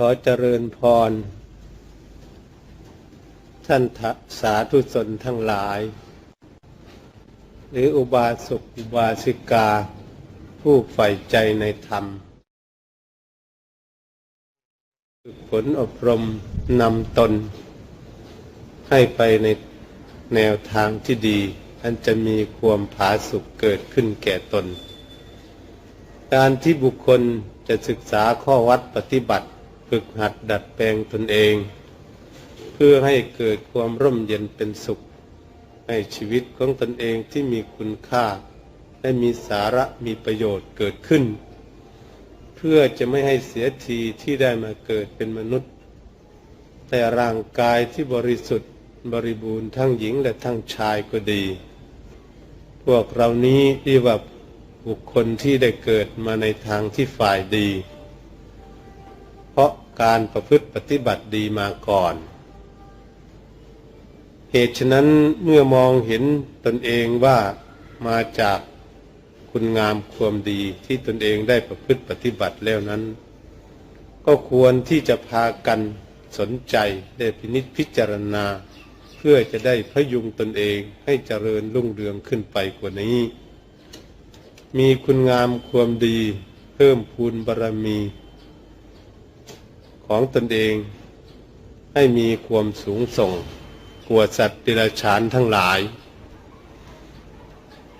ขอเจริญพร ท่านทสาธุชนทั้งหลาย หรืออุบาสกอุบาสิกา ผู้ใฝ่ใจในธรรมฝึกฝนอบรมนำตน ให้ไปในแนวทางที่ดี อันจะมีความผาสุกเกิดขึ้นแก่ตน การที่บุคคลจะศึกษาข้อวัดปฏิบัติ ฝึกหัดดัดแปลงตนเอง เพื่อให้เกิดความร่มเย็นเป็นสุข ให้ชีวิตของตนเองที่มีคุณค่า และมีสาระมีประโยชน์เกิดขึ้น เพื่อจะไม่ให้เสียทีที่ได้มาเกิดเป็นมนุษย์ แต่ร่างกายที่บริสุทธิ์บริบูรณ์ทั้งหญิงและทั้งชายก็ดี พวกเรานี้เรียกว่าบุคคลที่ได้เกิดมาในทางที่ฝ่ายดี การประพฤติปฏิบัติดีมาก่อน เหตุฉะนั้นเมื่อมองเห็นตนเองว่ามาจากคุณงามความดีที่ตนเองได้ประพฤติปฏิบัติแล้วนั้น ก็ควรที่จะพากันสนใจได้พินิจพิจารณา เพื่อจะได้พยุงตนเองให้เจริญรุ่งเรืองขึ้นไปกว่านี้ มีคุณงามความดี เพิ่มพูนบารมี ของตนเอง ให้มีความสูงส่งกว่าสัตว์ดิรัจฉานทั้งหลาย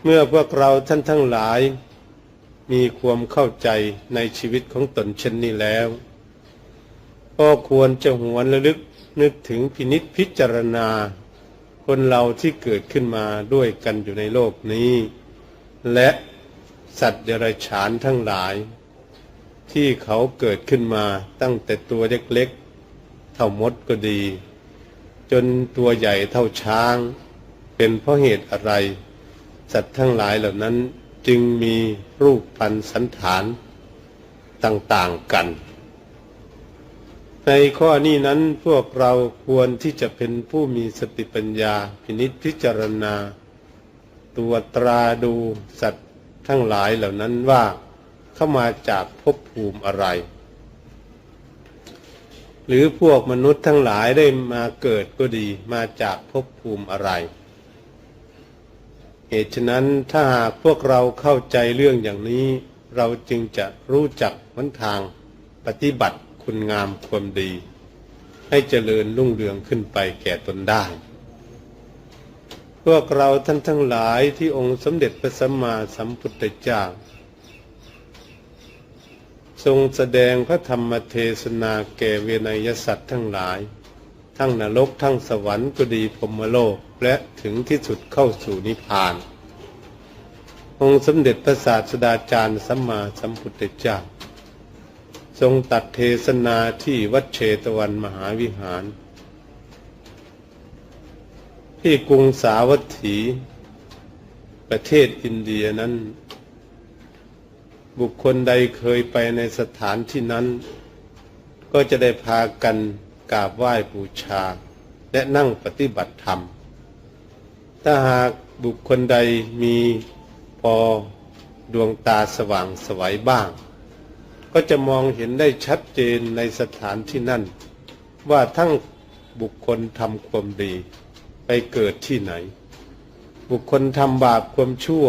เมื่อพวกเราท่านทั้งหลาย มีความเข้าใจในชีวิตของตนเช่นนี้แล้วก็ควรจะหวนระลึกนึกถึงพินิษพิจารณา คนเราที่เกิดขึ้นมาด้วยกันอยู่ในโลกนี้ และสัตว์เดรัจฉานทั้งหลาย ที่เขาเกิดขึ้นมาตั้งแต่ตัวเล็กๆ เท่ามดก็ดี จนตัวใหญ่เท่าช้าง เป็นเพราะเหตุอะไร สัตว์ทั้งหลายเหล่านั้นจึงมีรูปพันสันฐานต่างๆกัน ในข้อนี้นั้นพวกเราควรที่จะเป็นผู้มีสติปัญญาพินิจพิจารณา ตัวตราดูสัตว์ทั้งหลายเหล่านั้นว่า เข้ามาจากภพภูมิอะไร หรือพวกมนุษย์ทั้งหลายได้มาเกิดก็ดีมาจากภพภูมิอะไร เหตุฉะนั้นถ้าหากพวกเราเข้าใจเรื่องอย่างนี้ เราจึงจะรู้จักหนทางปฏิบัติคุณงามความดี ให้เจริญรุ่งเรืองขึ้นไปแก่ตนได้พวกเราท่านทั้งหลายที่องค์สมเด็จพระสัมมาสัมพุทธเจ้า ทรงแสดงพระธรรมเทศนาแก่เวนยสัตว์ทั้งหลาย ทั้งนรกทั้งสวรรค์ก็ดีพรมโลกและถึงที่สุดเข้าสู่นิพพาน องค์สมเด็จพระศาสดาจารย์สัมมาสัมพุทธเจ้า ทรงตัดเทศนาที่วัดเชตวันมหาวิหาร ที่กรุงสาวัตถี ประเทศอินเดียนั้น บุคคลใดเคยไปในสถานที่นั้น ก็จะได้พากันกราบไหว้บูชา และนั่งปฏิบัติธรรม ถ้าหากบุคคลใดมีพอดวงตาสว่างสวัยบ้าง ก็จะมองเห็นได้ชัดเจนในสถานที่นั่น ว่าทั้งบุคคลทำความดีไปเกิดที่ไหน บุคคลทำบาปความชั่ว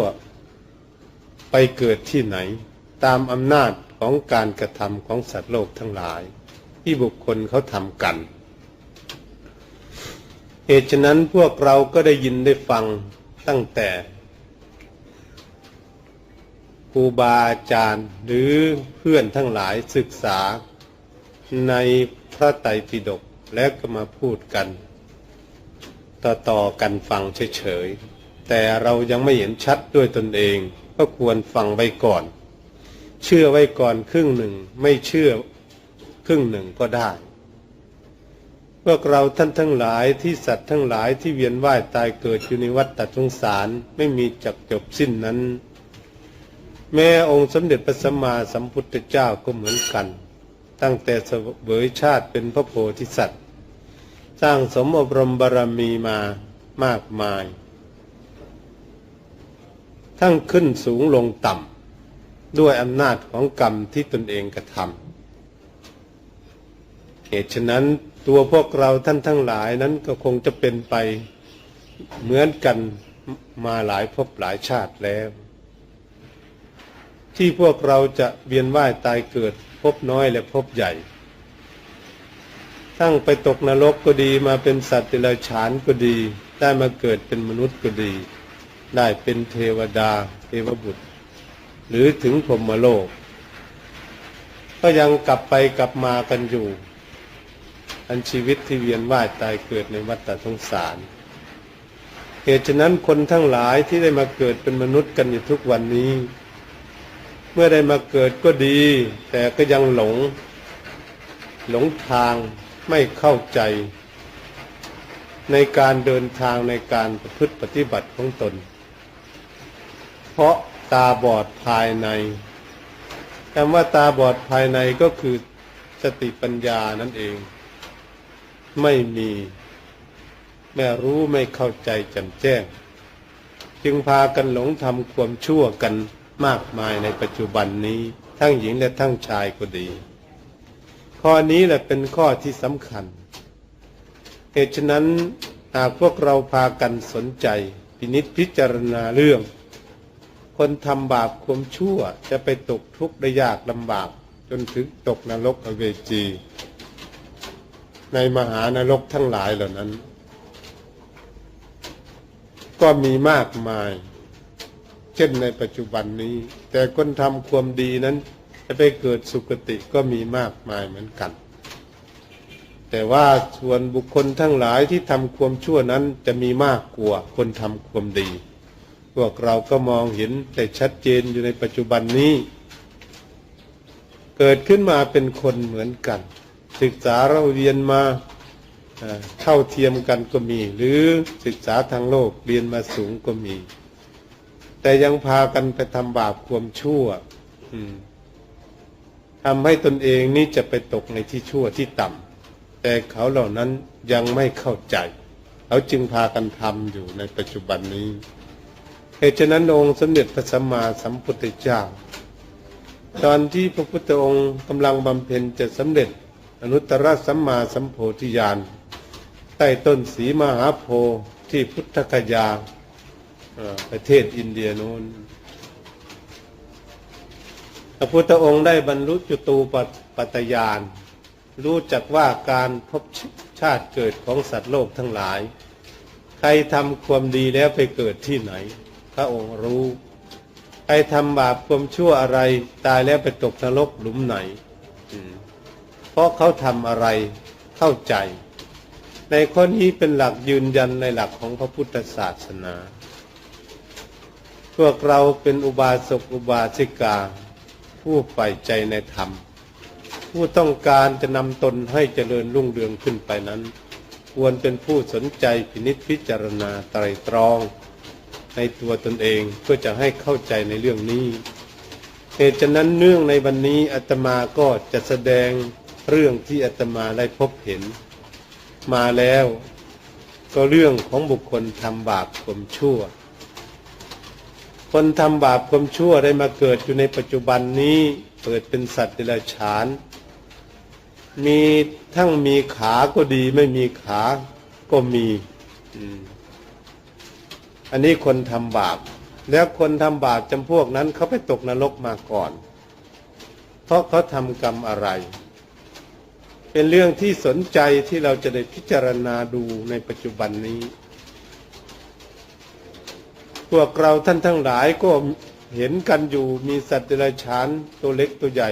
ไปเกิดที่ไหน ตามอำนาจของการกระทำของสัตว์โลกทั้งหลาย ที่บุคคลเขาทำกัน เหตุฉะนั้นพวกเราก็ได้ยินได้ฟังตั้งแต่ครูบาอาจารย์หรือเพื่อนทั้งหลายศึกษาในพระไตรปิฎกและก็มาพูดกัน ต่อๆกันฟังเฉยๆแต่เรายังไม่เห็นชัดด้วยตนเอง ก็ควรฟังไว้ก่อน เชื่อไว้ก่อนครึ่งหนึ่ง ไม่เชื่อครึ่งหนึ่งก็ได้พวกเราท่านทั้งหลายที่สัตว์ทั้งหลายที่เวียนว่ายตายเกิดอยู่ในวัฏฏสงสารไม่มีจักจบสิ้นนั้น แม้องค์สมเด็จพระสัมมาสัมพุทธเจ้าก็เหมือนกัน ตั้งแต่เสวยชาติเป็นพระโพธิสัตว์ สร้างสมอบรมบารมีมามากมาย ทั้งขึ้นสูงลงต่ำ ด้วยอำนาจของกรรมที่ตนเองกระทำเหตุฉะนั้นตัวพวกเราท่านทั้งหลายนั้นก็คงจะเป็นไปเหมือนกันมาหลายภพหลายชาติแล้ว ที่พวกเราจะเวียนว่ายตายเกิดพบน้อยและพบใหญ่ ทั้งไปตกนรกก็ดีมาเป็นสัตว์เดรัจฉานก็ดี ได้มาเกิดเป็นมนุษย์ก็ดี ได้เป็นเทวดา เทวบุตร หรือถึงพรมโลก ก็ยังกลับไปกลับมากันอยู่ อันชีวิตที่เวียนว่ายตายเกิดในวัฏสงสาร เหตุฉะนั้นคนทั้งหลายที่ได้มาเกิดเป็นมนุษย์กันอยู่ทุกวันนี้ เมื่อได้มาเกิดก็ดี แต่ก็ยังหลง หลงทางไม่เข้าใจในการเดินทางในการประพฤติปฏิบัติของตน เพราะ ตาบอดภายในคำว่าตาบอดภายในก็คือสติปัญญานั่นเอง ไม่มีแม่รู้ไม่เข้าใจจ่มแจ้ง จึงพากันหลงทำความชั่วกันมากมายในปัจจุบันนี้ทั้งหญิงและทั้งชายก็ดี ข้อนี้แหละเป็นข้อที่สำคัญเหตุฉะนั้นหากพวกเราพากันสนใจ พินิจพิจารณาเรื่อง คนทำบาปความชั่วจะไปตกทุกข์ได้ยากลำบากจนถึงตกนรกอเวจี ในมหานรกทั้งหลายเหล่านั้น ก็มีมากมาย เช่นในปัจจุบันนี้ แต่คนทำความดีนั้น จะไปเกิดสุคติก็มีมากมายเหมือนกัน แต่ว่าส่วนบุคคลทั้งหลายที่ทำความชั่วนั้นจะมีมากกว่าคนทำความดี วกเราก็มองเห็นแต่ชัดเจนอยู่ในปัจจุบันนี้ เกิดขึ้นมาเป็นคนเหมือนกัน ศึกษาเราเรียนมาเท่าเทียมกันก็มี หรือศึกษาทางโลกเรียนมาสูงก็มี แต่ยังพากันไปทำบาปความชั่วทำให้ตนเองนี่จะไปตกในที่ชั่วที่ต่ำแต่เขาเหล่านั้นยังไม่เข้าใจ เขาจึงพากันทำอยู่ในปัจจุบันนี้ เหตุฉะนั้นองค์สมเด็จพระสัมมาสัมพุทธเจ้า ตอนที่พระพุทธองค์กำลังบำเพ็ญจะสำเร็จอนุตตรสัมมาสัมโพธิญาณใต้ต้นสีมหาโพธิ์ที่พุทธคยาประเทศอินเดียโน้นพระพุทธองค์ได้บรรลุจุตูปัตยาน รู้จักว่าการพบชาติเกิดของสัตว์โลกทั้งหลาย ใครทำความดีแล้วไปเกิดที่ไหน ระองค์รู้ใครทำบาปความชั่วอะไรตายแล้วไปตกนรกหลุมไหนเพราะเขาทำอะไรเข้าใจ ในข้อนี้เป็นหลักยืนยันในหลักของพระพุทธศาสนา พวกเราเป็นอุบาสกอุบาสิกา ผู้ใฝ่ใจในธรรม ผู้ต้องการจะนำตนให้เจริญรุ่งเรืองขึ้นไปนั้น ควรเป็นผู้สนใจพินิจพิจารณาไตรตรอง ในตัวตนเองเพื่อจะให้เข้าใจในเรื่องนี้ เหตุฉะนั้นเนื่องในวันนี้อาตมาก็จะแสดงเรื่องที่อาตมาได้พบเห็น มาแล้ว ก็เรื่องของบุคคลทำบาปความชั่ว คนทำบาปความชั่วได้มาเกิดอยู่ในปัจจุบันนี้เกิดเป็นสัตว์เดรัจฉาน มีทั้งมีขาก็ดีไม่มีขาก็มี อันนี้คนทำบาป แล้วคนทำบาปจำพวกนั้นเขาไปตกนรกมาก่อน เพราะเขาทำกรรมอะไร เป็นเรื่องที่สนใจที่เราจะได้พิจารณาดูในปัจจุบันนี้ พวกเราท่านทั้งหลายก็เห็นกันอยู่มีสัตว์เดรัจฉานตัวเล็กตัวใหญ่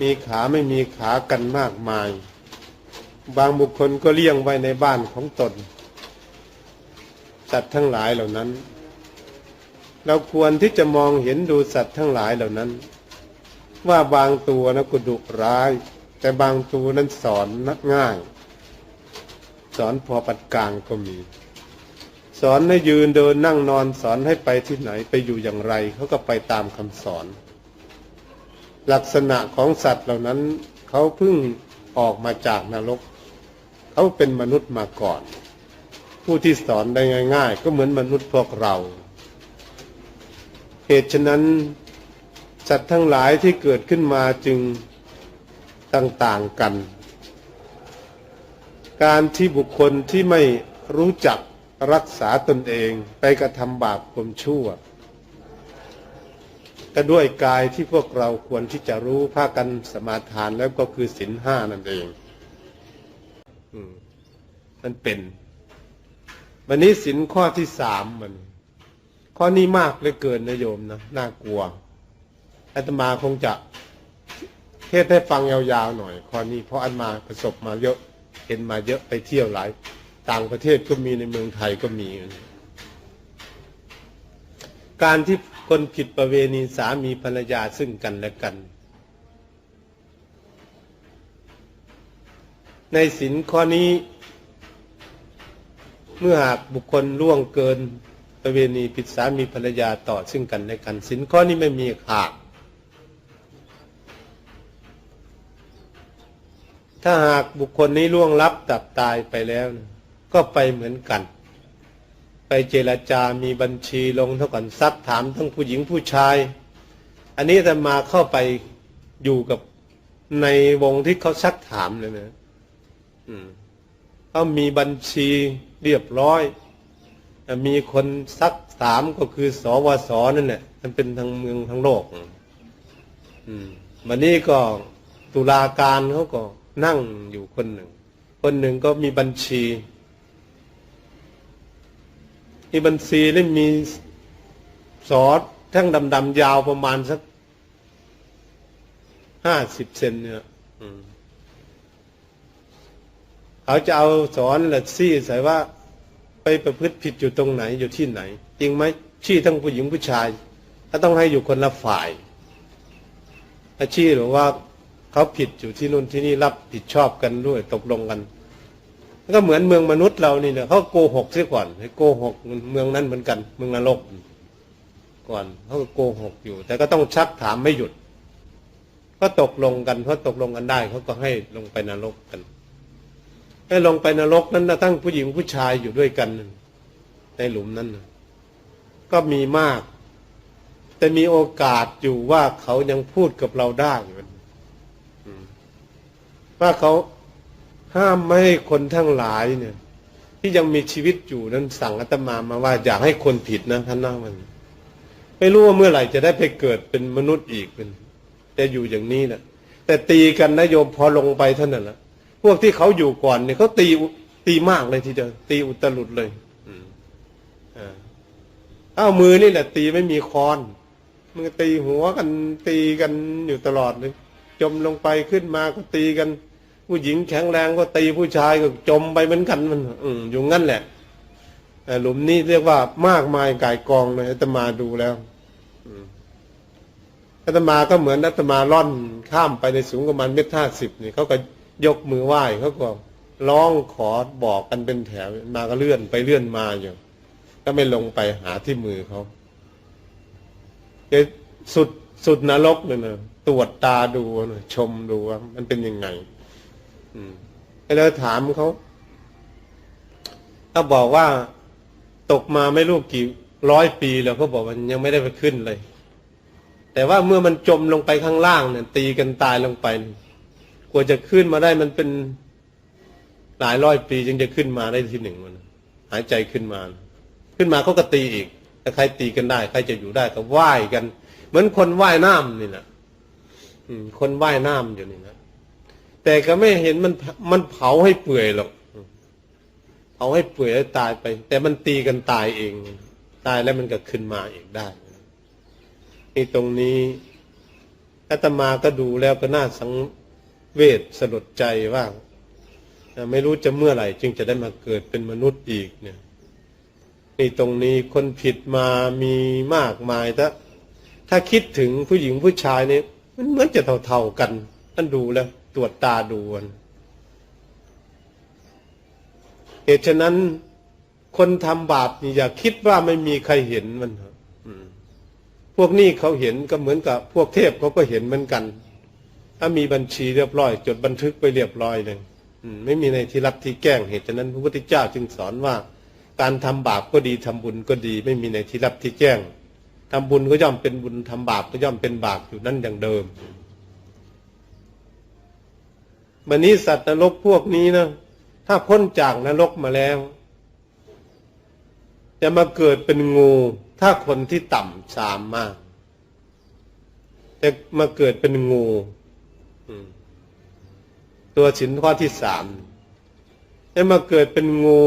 มีขาไม่มีขากันมากมาย บางบุคคลก็เลี้ยงไว้ในบ้านของตน สัตว์ทั้งหลายเหล่านั้น เราควรที่จะมองเห็นดูสัตว์ทั้งหลายเหล่านั้น ว่าบางตัวนะก็ดุร้าย แต่บางตัวนั้นสอนนักง่าย สอนพอปัดกลางก็มี สอนให้ยืนเดินนั่งนอนสอนให้ไปที่ไหนไปอยู่อย่างไรเขาก็ไปตามคำสอน ลักษณะของสัตว์เหล่านั้นเขาเพิ่งออกมาจากนรก เขาเป็นมนุษย์มาก่อน ผู้ที่สอนได้ง่าย ๆ ก็เหมือนมนุษย์พวกเรา เหตุฉะนั้น สัตว์ทั้งหลายที่เกิดขึ้นมาจึงต่างๆกัน การที่บุคคลที่ไม่รู้จักรักษาตนเองไปกระทำบาปความชั่ว ก็ด้วยกายที่พวกเราควรที่จะรู้ภาคกันสมาทานแล้วก็คือศีลห้านั่นเอง อืมมันเป็น วันนี้ศีลข้อที่สามมันข้อนี้มากเลยเกินนะโยมนะน่ากลัวอาตมาคงจะเทศให้ฟังยาวๆหน่อยข้อนี้เพราะอันมาประสบมาเยอะเห็นมาเยอะไปเที่ยวหลาย ต่างประเทศก็มีในเมืองไทยก็มี การที่คนผิดประเวณีสามีภรรยาซึ่งกันและกัน ในสินข้อนี้ เมื่อหากบุคคลล่วงเกินประเวณีผิดสามีภรรยาต่อซึ่งกันและกันสินข้อนี้ไม่มีขาดถ้าหากบุคคลนี้ล่วงลับตับตายไปแล้ว ก็ไปเหมือนกัน ไปเจรจามีบัญชีลงเท่ากันซักถามทั้งผู้หญิงผู้ชาย อันนี้แต่มาเข้าไปอยู่กับในวงที่เขาซักถามเลยนะ อืม เขามีบัญชีเรียบร้อย มีคนซักถามก็คือสวสนั่นแหละมันเป็นทางเมืองทั้งโลก อืมวันนี้ก็ตุลาการเขาก็นั่งอยู่คนหนึ่ง คนหนึ่งก็มีบัญชีมีบัญชีแล้วมีสอดทั้งดำๆยาวประมาณสักห้าสิบเซนเนี่ย อืม เขาจะเอาสอนละซี่ใส่ว่าไปประพฤติผิดอยู่ตรงไหนอยู่ที่ไหน จริงไหมชี้ทั้งผู้หญิงผู้ชายถ้าต้องให้อยู่คนละฝ่ายอาชีพหรือว่าเขาผิดอยู่ที่นู่นที่นี่รับผิดชอบกันด้วยตกลงกันก็เหมือนเมืองมนุษย์เรานี่เนี่ยเขาโกหกเสียก่อนให้โกหกเมืองนั้นเหมือนกัน เมืองนรกก่อนเขาก็โกหกอยู่ แต่ก็ต้องชักถามไม่หยุด ก็ตกลงกันเพราะตกลงกันได้เขาก็ให้ลงไปนรกกัน ให้ลงไปนรกนั้นนะทั้งผู้หญิงผู้ชายอยู่ด้วยกัน ในหลุมนั้นนะก็มีมาก แต่มีโอกาสอยู่ว่าเขายังพูดกับเราได้อยู่อืมว่าเขาห้ามไม่ให้คนทั้งหลายเนี่ย ที่ยังมีชีวิตอยู่นั้นสั่งอาตมามาว่าอยากให้คนผิดนะท่านนั่งมัน ไม่รู้ว่าเมื่อไหร่จะได้ไปเกิดเป็นมนุษย์อีกเป็นจะอยู่อย่างนี้นะแต่ตีกันนะโยมพอลงไปเท่านั้นแหละ พวกที่เขาอยู่ก่อนเนี่ยเขาตีตีมากเลยทีเดียวตีอุตลุดเลยอืมอ่าเอามือนี่แหละตีไม่มีค้อนมือตีหัวกันตีกันอยู่ตลอดเลย จมลงไปขึ้นมาก็ตีกัน ผู้หญิงแข็งแรงก็ตีผู้ชายก็จมไปเหมือนกันมัน อืมอยู่งั้นแหละแต่หลุมนี้เรียกว่ามากมายกายกองเลยอาตมาดูแล้วอืมอาตมาก็เหมือนอาตมาล่อนข้ามไปในสูงประมาณเมตรห้าสิบนี่เขาก็ ยกมือไหว้เขาก็ร้องขอบอกกันเป็นแถวมาก็เลื่อนไปเลื่อนมาอยู่ก็ไม่ลงไปหาที่มือเขาสุดสุดนรกเลยนะตรวจตาดูนะชมดูว่ามันเป็นยังไง อืมแล้วถามเขาเขาบอกว่าตกมาไม่รู้กี่ร้อยปีแล้วเขาบอกมันยังไม่ได้ไปขึ้นเลย แต่ว่าเมื่อมันจมลงไปข้างล่างเนี่ยตีกันตายลงไป กว่าจะขึ้นมาได้มันเป็นหลายร้อยปีจึงจะขึ้นมาได้ทีหนึ่งมันหายใจขึ้นมา ขึ้นมาเขาก็ตีอีกถ้าใครตีกันได้ ใครจะอยู่ได้ก็ไหว้กัน เหมือนคนว่ายน้ำนี่นะอืมคนว่ายน้ำอยู่นี่นะแต่ก็ไม่เห็นมันมันเผาให้เปื่อยหรอกเผาให้เปื่อยแล้วตายไป แต่มันตีกันตายเอง ตายแล้วมันก็ขึ้นมาอีกได้นี่ตรงนี้อาตมาก็ดูแล้วก็น่าสัง เวชสลดใจว่าไม่รู้จะเมื่อไหร่ จึงจะได้มาเกิดเป็นมนุษย์อีกเนี่ยนี่ตรงนี้คนผิดมามีมากมายถ้าถ้าคิดถึงผู้หญิงผู้ชายเนี่ยมันเหมือนจะเท่าๆกันท่านดูแล้วตรวจตาดูนเหตุฉะนั้นคนทำบาปนี่อย่าคิดว่าไม่มีใครเห็นมันพวกนี้เขาเห็นก็เหมือนกับพวกเทพเขาก็เห็นเหมือนกัน ถ้ามีบัญชีเรียบร้อย จดบันทึกไปเรียบร้อยเลยไม่มีในที่รับที่แกล้งเหตุฉะนั้น พระพุทธเจ้าจึงสอนว่า การทำบาปก็ดีทำบุญก็ดี ไม่มีในที่รับที่แจ้งทำบุญก็ย่อมเป็นบุญทำบาปก็ย่อมเป็นบาปอยู่นั่นอย่างเดิมบันนี้สัตว์นรกพวกนี้นะถ้าพ้นจากนรกมาแล้ว จะมาเกิดเป็นงู ถ้าคนที่ต่ำสามมากจะมาเกิดเป็นงู ตัวสินข้อที่สามจะมาเกิดเป็นงู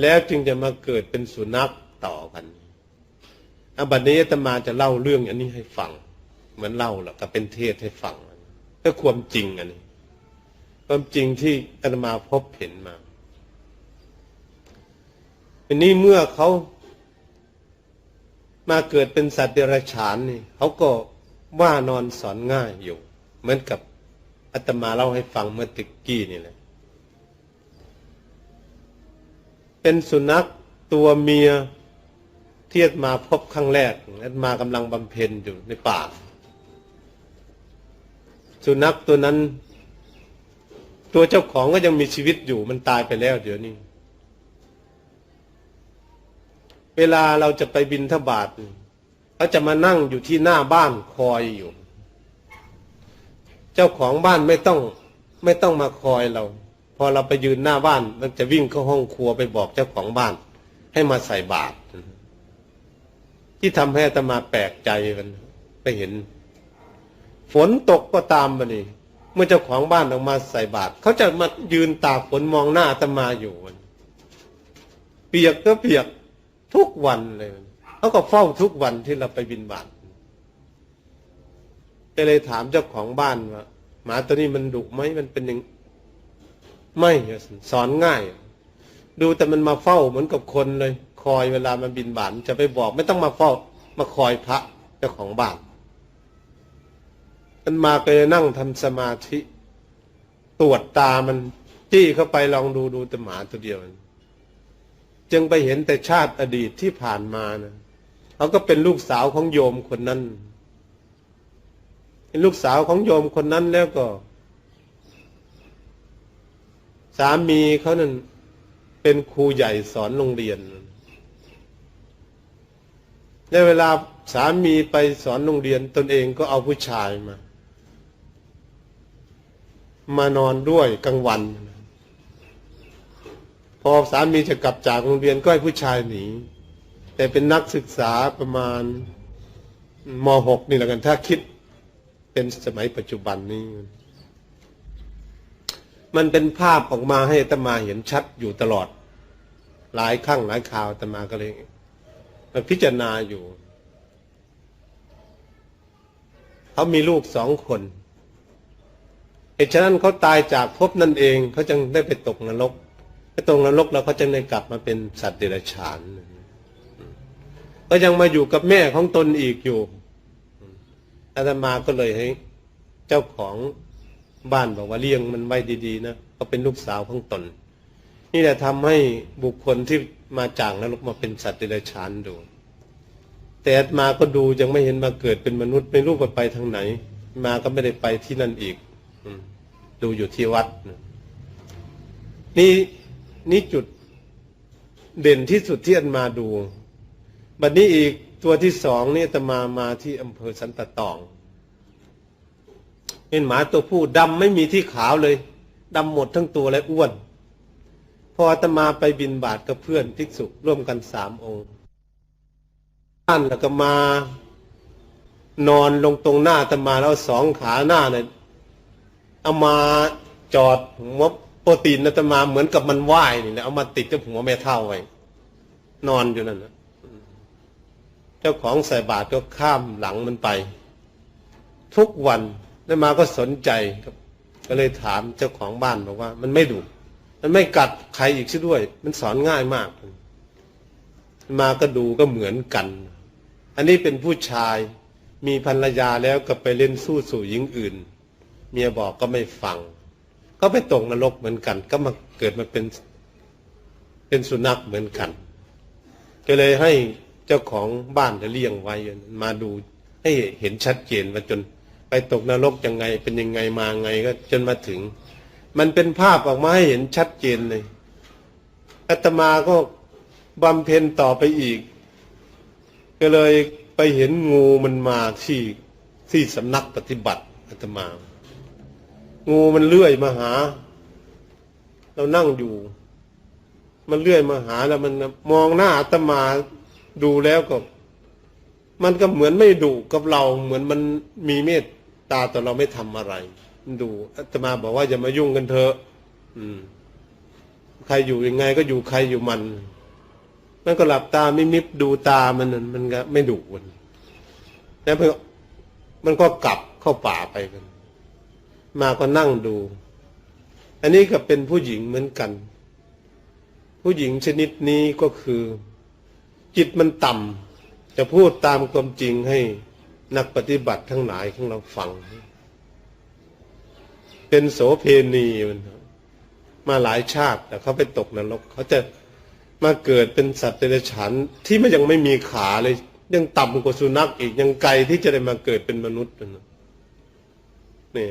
แล้วจึงจะมาเกิดเป็นสุนัขต่อกันอาบัดนี้อาตมาจะเล่าเรื่องอันนี้ให้ฟัง เหมือนเล่าหรอกก็เป็นเทศให้ฟังเพื่อความจริงอันนี้ความจริงที่อาตมาพบเห็นมาอันนี้เมื่อเขามาเกิดเป็นสัตว์เดรัจฉานนี่เขาก็ ว่านอนสอนง่ายอยู่ เหมือนกับอาตมาเล่าให้ฟังเมื่อติกกี้นี่แหละ เป็นสุนัขตัวเมียเทียบมาพบครั้งแรกอาตมากำลังบำเพ็ญอยู่ในป่า สุนัขตัวนั้น ตัวเจ้าของก็ยังมีชีวิตอยู่มันตายไปแล้ว เดี๋ยวนี้ เวลาเราจะไปบินทบาทเขาจะมานั่งอยู่ที่หน้าบ้านคอยอยู่ เจ้าของบ้านไม่ต้องไม่ต้องมาคอยเรา พอเราไปยืนหน้าบ้านมันจะวิ่งเข้าห้องครัวไปบอกเจ้าของบ้าน ให้มาใส่บาตรที่ทำให้ตมาแปลกใจมันไปเห็น ฝนตกก็ตามมานี่เมื่อเจ้าของบ้านออกมาใส่บาตรเขาจะมายืนตากฝนมองหน้าตมาอยู่มันเปียกก็เปียกทุกวันเลย เขาก็เฝ้าทุกวันที่เราไปบินบาตก็เลยถามเจ้าของบ้านว่าหมาตัวนี้มันดุไหมมันเป็นยังไม่สอนง่าย ดูแต่มันมาเฝ้าเหมือนกับคนเลย คอยเวลามันบินบาตจะไปบอก ไม่ต้องมาเฝ้า มาคอยพระเจ้าของบ้านมันมาไปนั่งทำสมาธิ ตรวจตามันจี้เข้าไปลองดูดูแต่หมาตัวเดียว จึงไปเห็นแต่ชาติอดีตที่ผ่านมานะ เขาก็เป็นลูกสาวของโยมคนนั้น เป็นลูกสาวของโยมคนนั้นแล้วก็ สามีเขานั้นเป็นครูใหญ่สอนโรงเรียนในเวลาสามีไปสอนโรงเรียนตนเองก็เอาผู้ชายมา มานอนด้วยกลางวัน พอสามีจะกลับจากโรงเรียนก็ให้ผู้ชายหนี แต่เป็นนักศึกษาประมาณม .6 นี่แหละกันถ้าคิดเป็นสมัยปัจจุบันนี้ มันเป็นภาพออกมาให้ตมาเห็นชัดอยู่ตลอด หลายครั้งหลายคราวตมาก็เลยมาพิจารณาอยู่ เขามีลูกสองคนเหตุฉะนั้นเขาตายจากภพนั่นเอง เขาจึงได้ไปตกนรกไปตกนรกแล้วเขาจึงได้กลับมาเป็นสัตว์เดรัจฉาน ก็ยังมาอยู่กับแม่ของตนอีกอยู่อาตมาก็เลยให้ เจ้าของบ้านบอกว่าเลี้ยงมันไว้ดีๆนะเขาเป็นลูกสาวของตน นี่แหละทำให้บุคคลที่มาจากนรกมาเป็นสัตว์เดรัจฉานดู แต่มาก็ดูยังไม่เห็นมาเกิดเป็นมนุษย์ไม่รู้ว่าไปทางไหน มาก็ไม่ได้ไปที่นั่นอีกดูอยู่ที่วัดนี่นี่จุดเด่นที่สุดที่อันมาดู บัดนี้อีกตัวที่สองนี่ตมามาที่อำเภอสันตะตองเป็นหมาตัวผู้ดำไม่มีที่ขาวเลยดำหมดทั้งตัวและอ้วน พอตมาไปบินบาทกับเพื่อนภิกษุร่วมกันสามองค์ท่านแล้วก็มานอนลงตรงหน้าตมาแล้วสองขาหน้าเนี่ยเอามาจอดหัวโปรตีนอาตมาเหมือนกับมันว่ายนี่แหละเอามาติดกับหัวแม่เท่าไว้นอนอยู่นั่นนะ เจ้าของใส่บาตรก็ข้ามหลังมันไป ทุกวันแล้วมาก็สนใจครับ ก็เลยถามเจ้าของบ้านบอกว่า มันไม่ดุมันไม่กัดใครอีกซะด้วย มันสอนง่ายมาก มาก็ดูก็เหมือนกัน อันนี้เป็นผู้ชายมีภรรยาแล้วก็ไปเล่นสู้สู่หญิงอื่น เมียบอกก็ไม่ฟัง ก็ไปตกนรกเหมือนกัน ก็มาเกิดมาเป็นเป็นสุนัขเหมือนกัน ก็เลยให้ เจ้าของบ้านจะเลี้ยงไว้มาดูให้เห็นชัดเจนว่าจนไปตกนรกยังไงเป็นยังไงมาไงก็จนมาถึง มันเป็นภาพออกมาให้เห็นชัดเจนเลยอาตมาก็บำเพ็ญต่อไปอีก ก็เลยไปเห็นงูมันมาที่ที่สำนักปฏิบัติอาตมา งูมันเลื่อยมาหา เรานั่งอยู่ มันเลื่อยมาหาแล้วมันมองหน้าอาตมา ดูแล้วก็ มันก็เหมือนไม่ดุกับเรา เหมือนมันมีเมตตาต่เราไม่ทำอะไรมันดูอาตมาบอกว่าอย่ามายุ่งกันเถอะอืม ใครอยู่ยังไงก็อยู่ใครอยู่มัน มันก็หลับตาไมิมิบดูตามันมันก็ไม่ดุมันแล้วมันก็มันก็กลับเข้าป่าไปกัน มาก็นั่งดู อันนี้ก็เป็นผู้หญิงเหมือนกัน ผู้หญิงชนิดนี้ก็คือ จิตมันต่ำจะพูดตามความจริงให้นักปฏิบัติทั้งหลายของเราฟัง เป็นโสเพณีมันมาหลายชาติแต่เขาไปตกนรกเขาจะมาเกิดเป็นสัตว์เดรัจฉานที่มันยังไม่มีขาเลย ยังต่ำกว่าสุนัขอีกยังไกลที่จะได้มาเกิดเป็นมนุษย์นะนี่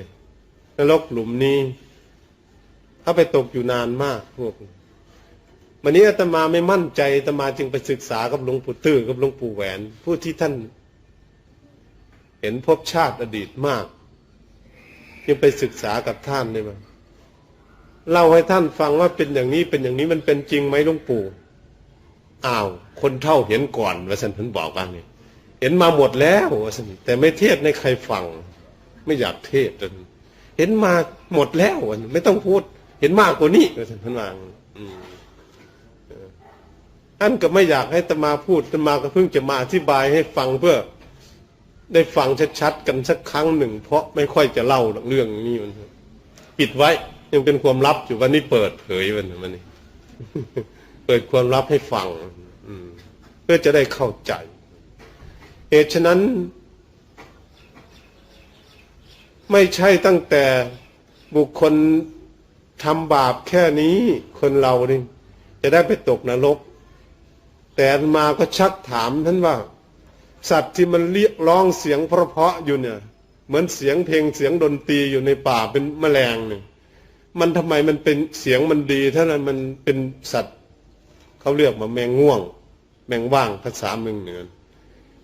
นรกหลุมนี้เขาไปตกอยู่นานมากพวกนี้ วันนี้อาตมาไม่มั่นใจอาตมาจึงไปศึกษากับหลวงปู่ตื้อกับหลวงปู่แหวน ผู้ที่ท่าน เห็นภพชาติอดีตมากยังไปศึกษากับท่านเลยมั้ยเล่าให้ท่านฟังว่าเป็นอย่างนี้เป็นอย่างนี้มันเป็นจริงไหมหลวงปู่อ้าว คนเท่าเห็นก่อนวสันพันบอกว่าไงเห็นมาหมดแล้ววสันแต่ไม่เทศในใครฟัง ไม่อยากเทศจนเห็นมาหมดแล้วไม่ต้องพูด เห็นมากกว่านี้วสันพันวางอืม ท่านก็ไม่อยากให้ตมาพูดตมาก็เพิ่งจะมาอธิบายให้ฟังเพื่อ ได้ฟังชัดๆกันสักครั้งหนึ่ง เพราะไม่ค่อยจะเล่าเรื่องนี้มันปิดไว้ยังเป็นความลับอยู่วันนี้เปิดเผยมันนนี่เปิดความลับให้ฟังเพื่อจะได้เข้าใจเหตุฉะนั้น ไม่ใช่ตั้งแต่บุคคลทำบาปแค่นี้คนเรานี่จะได้ไปตกนรก แต่มาก็ชักถามท่านว่า สัตว์ที่มันเรียกร้องเสียงเพราะๆอยู่เนี่ย เหมือนเสียงเพลงเสียงดนตรีอยู่ในป่าเป็นแมลงเนี่ยมันทำไมมันเป็นเสียงมันดีถ้านั้นมันเป็นสัตว์เขาเรียกมาแมงง่วง แมงว่างภาษาเมืองเหนือ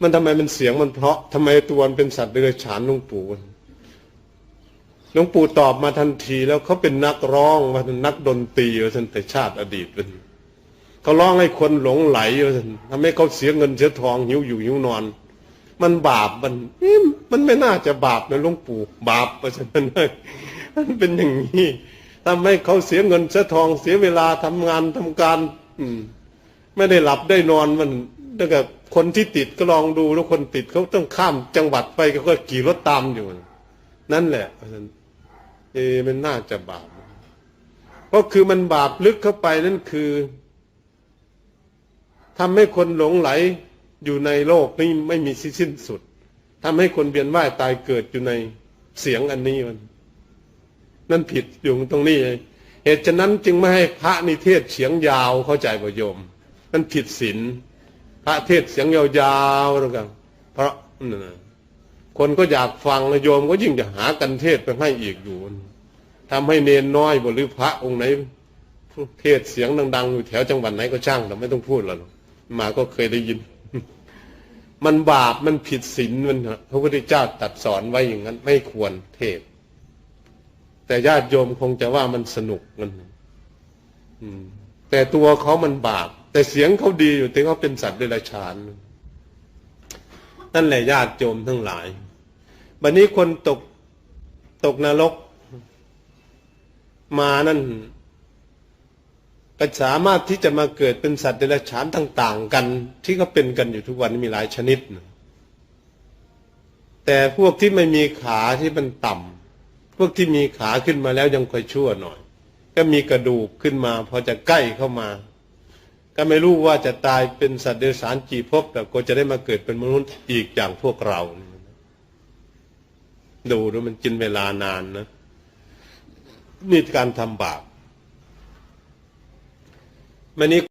มันทำไมมันเสียงมันเพราะทำไมตัวมันเป็นสัตว์เดรัจฉานหลวงปู่หลวงปู่ตอบมาทันทีแล้วเขาเป็นนักร้องมาเป็นนักดนตรีมาตั้งแต่ชาติอดีตเป็น เขาร้องให้คนหลงไหลทำให้เขาเสียเงินเสียทองหิวอยู่หิวนอน มันบาปมันมันไม่น่าจะบาปนะหลวงปู่บาปเพราะฉะนั้นมันเป็นอย่างนี้ทำให้เขาเสียเงินเสียทองเสียเวลาทำงานทำการ อืม ไม่ได้หลับได้นอนมันตั้งแต่คนที่ติดก็ลองดูแล้วคนติดเขาต้องข้ามจังหวัดไปเขาก็ขี่รถตามอยู่นั่นแหละเพราะฉะนั้นเออมันน่าจะบาป เพราะคือมันบาปลึกเข้าไปนั่นคือ ทำให้คนหลงไหลอยู่ในโลกนี้ไม่มีสิ้นสุดทำให้คนเวียนว่ายตายเกิดอยู่ในเสียงอันนี้มัน นั่นผิดอยู่ตรงนี้เหตุฉะนั้นจึงไม่ให้พระนิเทศเสียงยาวเข้าใจบ่โยมนั่นผิดศีลพระเทศเสียงยาวๆแล้วกันเพราะนั่นคนก็อยากฟังโยมก็ยิ่งจะหากันเทศไปให้อีกอยู่ทำให้เนนน้อยบหรือพระองค์ไหนเทศเสียงดัง ๆ อยู่แถวจังหวัดไหนก็ช่างแต่ไม่ต้องพูดหรอก มาก็เคยได้ยิน มันบาปมันผิดศีลมันพระพุทธเจ้าตัดสอนไว้อย่างนั้น ไม่ควรเทศ แต่ญาติโยมคงจะว่ามันสนุกมันอืมแต่ตัวเขามันบาป แต่เสียงเขาดีอยู่แต่เขาเป็นสัตว์เดรัจฉานนั่นแหละญาติโยมทั้งหลายบัดนนี้คนตกตกนรกมานั่น ก็สามารถที่จะมาเกิดเป็นสัตว์เดรัจฉานต่าง ๆ กัน ที่เขาเป็นกันอยู่ทุกวันนี้มีหลายชนิดนะแต่พวกที่ไม่มีขาที่มันต่ำพวกที่มีขาขึ้นมาแล้วยังค่อยชั่วหน่อย ก็มีกระดูกขึ้นมา พอจะใกล้เข้ามา ก็ไม่รู้ว่าจะตายเป็นสัตว์เดรัจฉานกี่ภพแต่ก็จะได้มาเกิดเป็นมนุษย์อีกอย่างพวกเรา ดูดูมันกินเวลานานนะนี่การทำบาป มันนี้